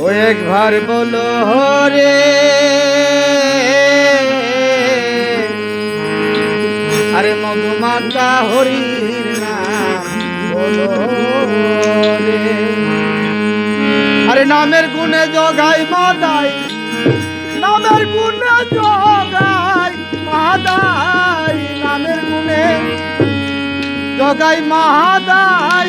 ও একবার বলো, হরে। আরে মধুমাতা নাম আরে নামের গুণে জগাই মাদাই, নামের গুণে জগাই মাদাই, নামের গুণে জগাই মাদাই।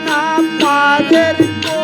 நான் பாதர் போ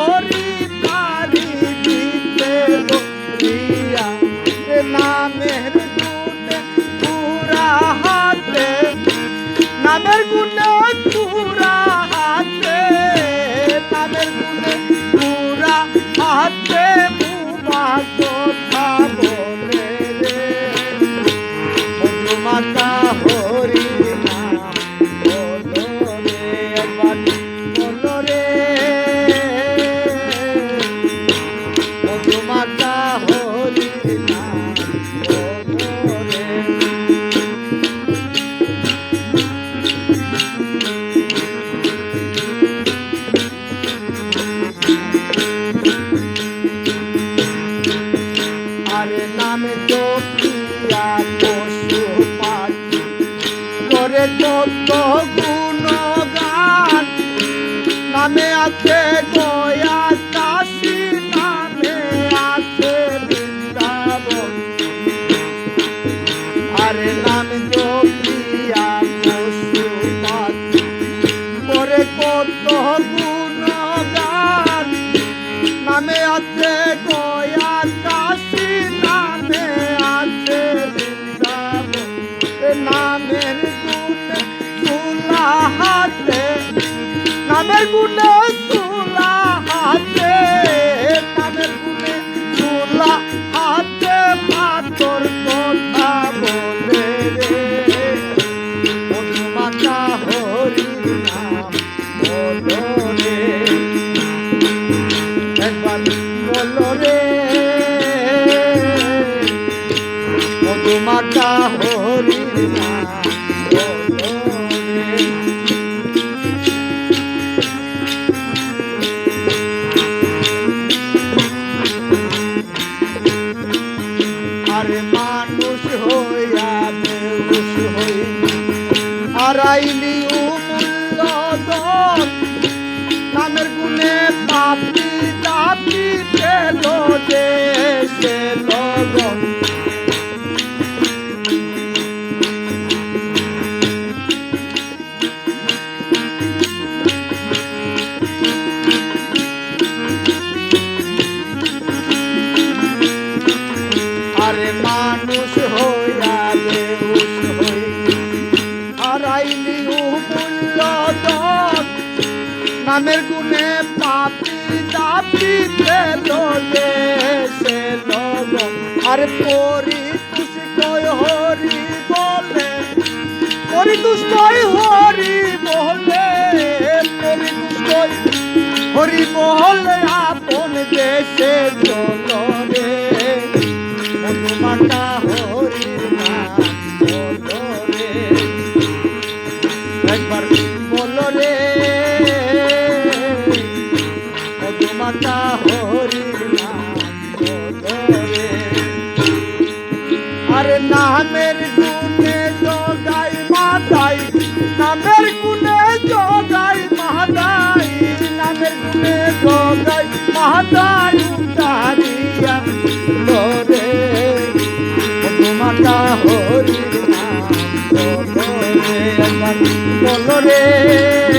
আরে নামে জপিয়া পশু পাখি? করে গুণগান নামে আছে গয়া মধুমাতা হরি আরে মানুষ হইয়া বেউস হই, হারাইলি মূল্য নামের গুণে পাপি দাপি পেল দেশে লগন আরে মানুষ হইয়া বেউস হই। হারাইলি মূল্য নামের গুণে পাপি দাপি পেল লগন আর পরি হরি বলে, পরি হরি বলে, পরি তুষ্কই হরি বলে আপন দেশে চল নামের গুণে জগাই মাতাই, নামের গুণে জগাই মাহাদাই নামের গুণে জগাই মাহাদাই উদারিয়া লরে মাতা হরি নাম বলো রে বলো রে।